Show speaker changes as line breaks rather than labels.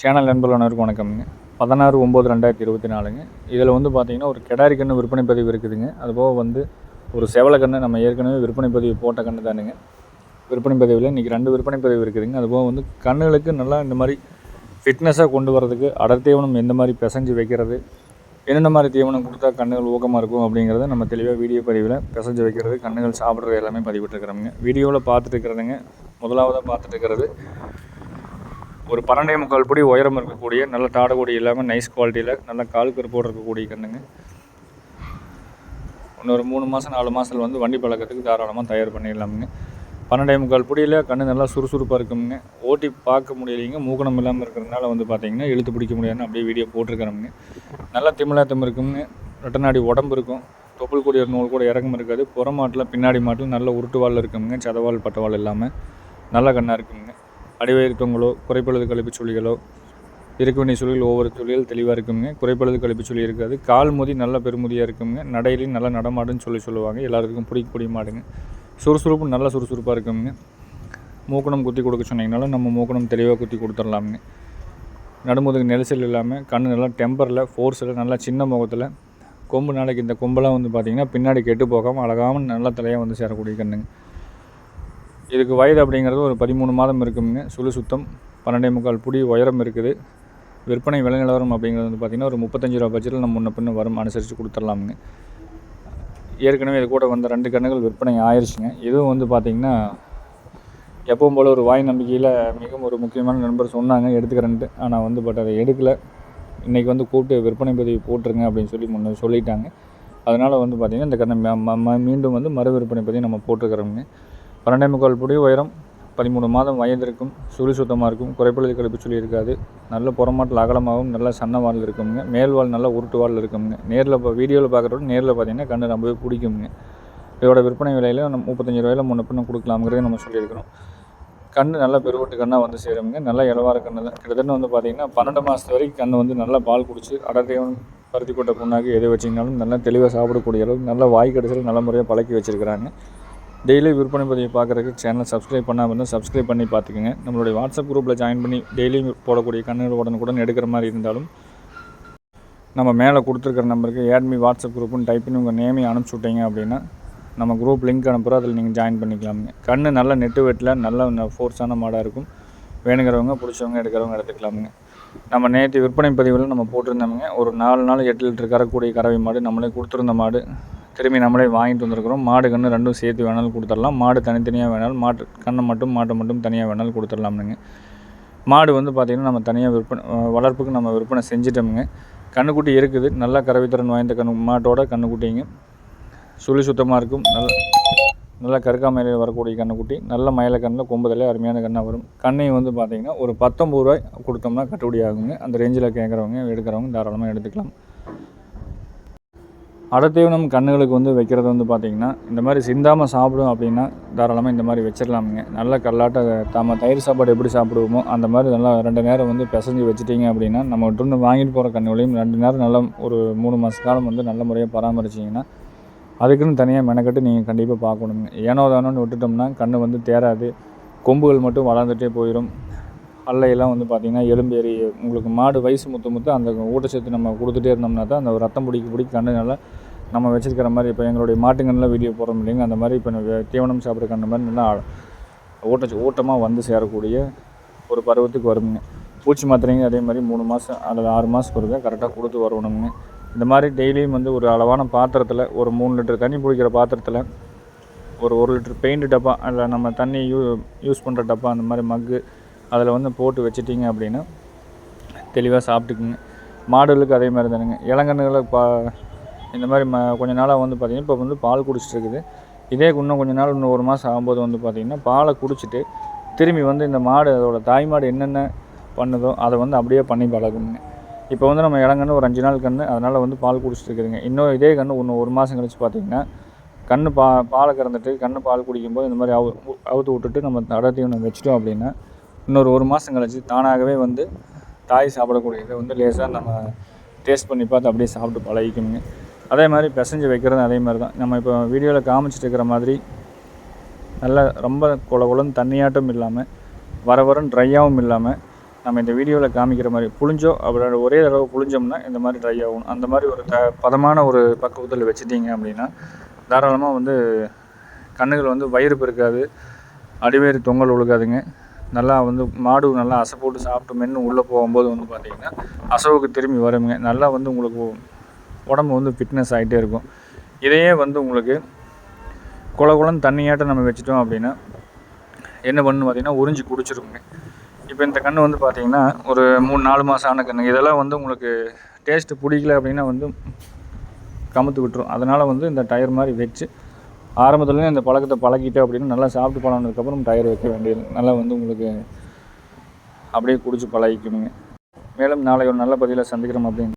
Channel நண்பர்களுக்கு வணக்கம்ங்க. பதினாறு ஒம்பது ரெண்டாயிரத்தி இருபத்தி நாலுங்க. இதில் வந்து பார்த்தீங்கன்னா ஒரு கிடாரி கன்று விற்பனை பதிவு இருக்குதுங்க. அதுபோக வந்து ஒரு செவலை கன்று நம்ம ஏற்கனவே விற்பனை பதிவு போட்ட கன்று தானுங்க. விற்பனை பதிவில் இன்றைக்கி ரெண்டு விற்பனை பதிவு இருக்குதுங்க. அதுபோக வந்து கண்ணுகளுக்கு நல்லா இந்த மாதிரி ஃபிட்னஸாக கொண்டு வரதுக்கு அடர் தீவனம் எந்த மாதிரி பிசைஞ்சு வைக்கிறது என்னென்ன மாதிரி தீவனம் கொடுத்தா கண்ணுகள் ஊக்கமாக இருக்கும் அப்படிங்கிறத நம்ம தெளிவாக வீடியோ பதிவில் பிசைஞ்சு வைக்கிறது கண்ணுகள் சாப்பிட்றது எல்லாமே பதிவிட்டுருக்குறோங்க வீடியோவில் பார்த்துட்டு இருக்கிறதுங்க. முதலாவதாக பார்த்துட்டு இருக்கிறது ஒரு பன்னெண்டே முக்கால் படி உயரம் இருக்கக்கூடிய நல்ல தாடகொடி இல்லாமல் நைஸ் குவாலிட்டியில் நல்ல கால் கருப்போடு இருக்கக்கூடிய கண்ணுங்க. இன்னொரு மூணு மாதம் நாலு மாதத்தில் வந்து வண்டி பழக்கத்துக்கு தாராளமாக தயார் பண்ணிடலாமுங்க. பன்னெண்டே முக்கால் பொடியில் கண்ணு நல்லா சுறுசுறுப்பாக இருக்குங்க ஓட்டி பார்க்க முடியலைங்க மூக்கணம் இல்லாமல் இருக்கிறதுனால வந்து பார்த்திங்கன்னா இழுத்து பிடிக்க முடியாதுன்னு அப்படியே வீடியோ போட்டிருக்கிறோமுங்க. நல்லா திமிழாத்தம் இருக்குங்க ரெட்டநாடி உடம்பு இருக்கும். தொப்புள் கூடிய நூல் கூட இறக்கம் இருக்காது. புறமாட்டில் பின்னாடி மாட்டில் நல்ல உருட்டுவால் இருக்குங்க சதவால் பட்டவால் இல்லாமல் நல்ல கண்ணாக இருக்குங்க அடிவயிறு குறைப்பழுது கழிப்பு சுழிகளோ இருக்க வேண்டிய சுழிகள் ஒவ்வொரு சுழிகள் தெளிவாக இருக்குங்க குறைப்பழுது கழிப்பு சுழி இருக்காது. கால் மோதி நல்ல பெருமுதியாக இருக்குங்க நடையிலையும் நல்லா நடமாடுன்னு சொல்லி சொல்லுவாங்க. எல்லாருக்கும் பிடிக்கக்கூடிய மாடுங்க. சுறுசுறுப்பு நல்ல சுறுசுறுப்பாக இருக்குங்க மூக்கணம் குத்தி கொடுக்க சொன்னீங்கனாலும் நம்ம மூக்கணம் தெளிவாக குத்தி கொடுத்துடலாமுங்க. நடுமுதுக்கு நெரிசல் இல்லாமல் கண் நல்லா டெம்பரில் ஃபோர்ஸில் நல்லா சின்ன முகத்தில் கொம்பு நாளைக்கு இந்த கொம்பெல்லாம் வந்து பார்த்திங்கன்னா பின்னாடி கெட்டு போகாமல் அழகாமல் நல்லா தலையாக வந்து சேரக்கூடிய கண்ணுங்க. இதுக்கு வயது அப்படிங்கிறது ஒரு பதிமூணு மாதம் இருக்குங்க. சுழு சுத்தம் பன்னெண்டே முக்கால் புடி உயரம் இருக்குது. விற்பனை விலை நிலவரம் அப்படிங்கிறது வந்து பார்த்திங்கன்னா ஒரு முப்பத்தஞ்சு ரூபா பட்ஜெட்டில் நம்ம முன்ன பின்ன வரும் அனுசரித்து கொடுத்துடலாமுங்க. ஏற்கனவே இது கூட வந்த ரெண்டு கண்ணுகள் விற்பனை ஆயிடுச்சுங்க இதுவும் வந்து பார்த்திங்கன்னா எப்பவும் போல் ஒரு வாய் நம்பிக்கையில் மிகவும் ஒரு முக்கியமான நண்பர் சொன்னாங்க எடுத்துக்கிறேன்ட்டு. ஆனால் வந்து பட் அதை எடுக்கலை. இன்றைக்கி வந்து கூப்பிட்டு விற்பனை பதிவு போட்டுருங்க அப்படின்னு சொல்லி முன்ன சொல்லிட்டாங்க. அதனால் வந்து பார்த்திங்கன்னா இந்த கண்ணை மீண்டும் வந்து மறு விற்பனை பதிவு நம்ம போட்டிருக்கிறோங்க பன்னெண்டே முக்கால் புடி உயரம் பதிமூணு மாதம் வயது இருக்கும் சுழி சுத்தமாக இருக்கும் குறைப்பழுது கழிப்பு சொல்லி இருக்காது. நல்ல புறமாட்டில் அகலமாகவும் நல்லா சன்ன வால் இருக்குங்க மேல் வால் நல்லா உருட்டு வால் இருக்குங்க நேரில் இப்போ வீடியோவில் பார்க்குறோட நேரில் பார்த்தீங்கன்னா கண்ணு ரொம்பவே பிடிக்குங்க இதோட விற்பனை விலையில் நம்ம முப்பத்தஞ்சு ரூபாயில் முன்ன பின்ன கொடுக்கலாம்ங்கிறத நம்ம சொல்லியிருக்கிறோம். கண் நல்ல பெருவட்டு கண்ணாக வந்து சேருங்க நல்ல இளவார கண்ணு தான். கிட்டத்தட்ட வந்து பார்த்திங்கன்னா பன்னெண்டு மாதத்து வரைக்கும் கண் வந்து நல்லா பால் குடிச்சு அடர்த்தியும் பருத்தி கொட்டை புண்ணாக்கு எதை வச்சிங்கனாலும் நல்லா தெளிவாக சாப்பிடக்கூடிய அளவுக்கு நல்லா வாய் கடைசியில் நல்ல முறையாக பழக்கி வச்சுருக்கிறாங்க. டெய்லி விற்பனை பதிவு பார்க்குறதுக்கு சேனல் சப்ஸ்கிரைப் பண்ணாமல் இருந்தால் சப்ஸ்கிரைப் பண்ணி பார்த்துக்குங்க. நம்மளுடைய வாட்ஸ்அப் குரூப்பில் ஜாயின் பண்ணி டெய்லி போடக்கூடிய கண்ணீர் உடனுக்குடன் எடுக்கிற மாதிரி இருந்தாலும் நம்ம மேலே கொடுத்துருக்குற நம்பருக்கு ஏட்மி வாட்ஸ்அப் குரூப்புன்னு டைப் பண்ணி உங்கள் நேமே அனுப்பிச்சி விட்டீங்க அப்படின்னா நம்ம குரூப் லிங்க் அனுப்புகிறோம் அதில் நீங்கள் ஜாயின் பண்ணிக்கலாமுங்க. கண் நல்ல நெட்டு வெட்டில் நல்ல ஃபோர்ஸான மாடாக இருக்கும். வேணுங்கிறவங்க பிடிச்சவங்க எடுக்கிறவங்க எடுத்துக்கலாமுங்க. நம்ம நேற்று விற்பனை பதிவில் நம்ம போட்டிருந்தோமுங்க. ஒரு நாலு நாள் எட்டு லிட்டர் கறக்கூடிய கறவை மாடு நம்மளே கொடுத்துருந்த மாடு. திரும்பி நம்மளே வாங்கிட்டு வந்திருக்கிறோம். மாடு கன்று ரெண்டும் சேர்த்து வேணாலும் கொடுத்துடலாம். மாடு தனித்தனியாக வேணாலும் மாட்டு கண்ணை மட்டும் மாட்டை மட்டும் தனியாக வேணாலும் கொடுத்துடலாம்னுங்க. மாடு வந்து பார்த்திங்கன்னா நம்ம தனியாக விற்பனை வளர்ப்புக்கு நம்ம விற்பனை செஞ்சிட்டோமுங்க கண்ணுக்குட்டி இருக்குது. நல்லா கறவைத்திறன் வாய்ந்த கண்ணு மாட்டோட கண்ணுக்குட்டிங்க சுழி சுத்தமாக இருக்கும். நல்ல நல்லா கருக்காமலையில் வரக்கூடிய கண்ணுக்குட்டி நல்ல மயில கண்ணில் கொம்புதலே அருமையான கண்ணாக வரும். கண்ணையும் வந்து பார்த்திங்கன்னா ஒரு பத்தொம்பது ரூபாய் கொடுத்தோம்னா கட்டுப்படி ஆகுங்க. அந்த ரேஞ்சில் கேட்குறவங்க எடுக்கிறவங்க தாராளமாக எடுத்துக்கலாம். அடத்தீவனம் கண்ணுகளுக்கு வந்து வைக்கிறது வந்து பார்த்திங்கன்னா இந்த மாதிரி சிந்தாமல் சாப்பிடும் அப்படின்னா தாராளமாக இந்த மாதிரி வச்சிடலாமுங்க. நல்ல கல்லாட்ட தாம தயிர் சாப்பாடு எப்படி சாப்பிடுவோமோ அந்த மாதிரி நல்லா ரெண்டு நேரம் வந்து பிசைஞ்சு வச்சுட்டிங்க அப்படின்னா நம்ம இருந்து வாங்கிட்டு போகிற கண்ணுகளையும் ரெண்டு நேரம் நல்லா ஒரு மூணு மாத காலம் வந்து நல்ல முறையாக பராமரிச்சிங்கன்னா அதுக்குன்னு தனியாக மெனக்கட்டு நீங்கள் கண்டிப்பாக பார்க்கணுங்க. ஏனோ தானோன்னு விட்டுட்டோம்னா கண் வந்து தேராது கொம்புகள் மட்டும் வளர்ந்துட்டே போயிடும் அல்லையெல்லாம் வந்து பார்த்திங்கன்னா எலும்பேறி உங்களுக்கு மாடு வயசு முத்த முத்த அந்த ஊட்டச்சத்து நம்ம கொடுத்துட்டே இருந்தோம்னா தான் அந்த ரத்தம் பிடிக்க பிடிக்க கண்ணு நல்லா நம்ம வச்சுருக்கிற மாதிரி இப்போ எங்களுடைய மாட்டுங்கள்லாம் வீடியோ போகிறோம் இல்லைங்க அந்த மாதிரி இப்போ தீவனம் சாப்பிட்ற அந்த மாதிரி நல்லா ஓட்ட ஊட்டமாக வந்து சேரக்கூடிய ஒரு பருவத்துக்கு வருங்க பூச்சி மாத்திரைங்க அதே மாதிரி மூணு மாதம் அல்லது ஆறு மாதத்துக்கு ஒருக்க கரெக்டாக கொடுத்து வரணுங்க. இந்த மாதிரி டெய்லியும் வந்து ஒரு அளவான பாத்திரத்தில் ஒரு மூணு லிட்டர் தண்ணி பிடிக்கிற பாத்திரத்தில் ஒரு ஒரு லிட்டர் பெயிண்ட் டப்பா இல்லை நம்ம தண்ணி யூ யூஸ் பண்ணுற டப்பா அந்த மாதிரி மக்கு அதில் வந்து போட்டு வச்சிட்டிங்க அப்படின்னா தெளிவாக சாப்பிட்டுக்குங்க. மாடுகளுக்கு அதே மாதிரி தானுங்க. இளங்கன்றுகளை பா இந்த மாதிரி ம கொஞ்ச நாளாக வந்து பார்த்திங்கன்னா இப்போ வந்து பால் குடிச்சிட்டு இருக்குது இதே இன்னும் கொஞ்ச நாள் இன்னும் ஒரு மாதம் ஆகும்போது வந்து பார்த்திங்கன்னா பாலை குடிச்சிட்டு திரும்பி வந்து இந்த மாடு அதோடய தாய் மாடு என்னென்ன பண்ணுதோ அதை வந்து அப்படியே பண்ணி பழகுங்க. இப்போ வந்து நம்ம இளங்கன்று ஒரு அஞ்சு நாள் கன்று அதனால் வந்து பால் குடிச்சிட்ருக்குதுங்க இன்னும் இதே கன்று இன்னும் ஒரு மாதம் கழித்து பார்த்திங்கன்னா கன்று பா பாலை கறந்துட்டு கன்று பால் குடிக்கும்போது இந்த மாதிரி அவு அவுத்து விட்டுட்டு நம்ம அடர்த்தி வச்சுட்டோம் அப்படின்னா இன்னொரு ஒரு மாதம் கழிச்சு தானாகவே வந்து தாய் சாப்பிடக்கூடியதை வந்து லேசாக நம்ம டேஸ்ட் பண்ணி பார்த்து அப்படியே சாப்பிட்டு பழகிக்கணுங்க. அதே மாதிரி பிசைஞ்சு வைக்கிறதும் அதே மாதிரி தான். நம்ம இப்போ வீடியோவில் காமிச்சிட்டு இருக்கிற மாதிரி நல்லா ரொம்ப குல குளம் தண்ணியாட்டும் இல்லாமல் வர வரும் ட்ரையாகவும் இல்லாமல் நம்ம இந்த வீடியோவில் காமிக்கிற மாதிரி புளிஞ்சோ அப்புறம் ஒரே தடவை புளிஞ்சோம்னா இந்த மாதிரி ட்ரை ஆகும். அந்த மாதிரி ஒரு த பதமான ஒரு பக்குவத்தில் வச்சுட்டீங்க அப்படின்னா தாராளமாக வந்து கண்ணுகள் வந்து வயிறு பெருக்காது அடிவேறு தொங்கல் ஒழுகாதுங்க நல்லா வந்து மாடு நல்லா அசை போட்டு சாப்பிட்டு மென்று உள்ளே போகும்போது வந்து பார்த்திங்கன்னா அசவுக்கு திரும்பி வருங்க. நல்லா வந்து உங்களுக்கு உடம்பு வந்து ஃபிட்னஸ் ஆகிட்டே இருக்கும். இதையே வந்து உங்களுக்கு குல குளம் தண்ணியாட்டம் நம்ம வச்சுட்டோம் அப்படின்னா என்ன பண்ணு பார்த்திங்கன்னா உறிஞ்சி குடிச்சிருக்குங்க இப்போ இந்த கன்று வந்து பார்த்திங்கன்னா ஒரு மூணு நாலு மாதம் ஆன கன்று இதெல்லாம் வந்து உங்களுக்கு டேஸ்ட்டு பிடிக்கல அப்படின்னா வந்து கமுத்து விட்டுரும். அதனால் வந்து இந்த டயர் மாதிரி வச்சு ஆரம்பத்துலேருந்து இந்த பழக்கத்தை பழகிட்டோம் அப்படின்னா நல்லா சாப்பிட்டு பழகினதுக்கப்புறம் டயர் வைக்க வேண்டியது. நல்லா வந்து உங்களுக்கு அப்படியே குடிச்சு பழகிக்கணுங்க. மேலும் நாளை ஒரு நல்ல பதிவில் சந்திக்கிறோம் அப்படின்னு.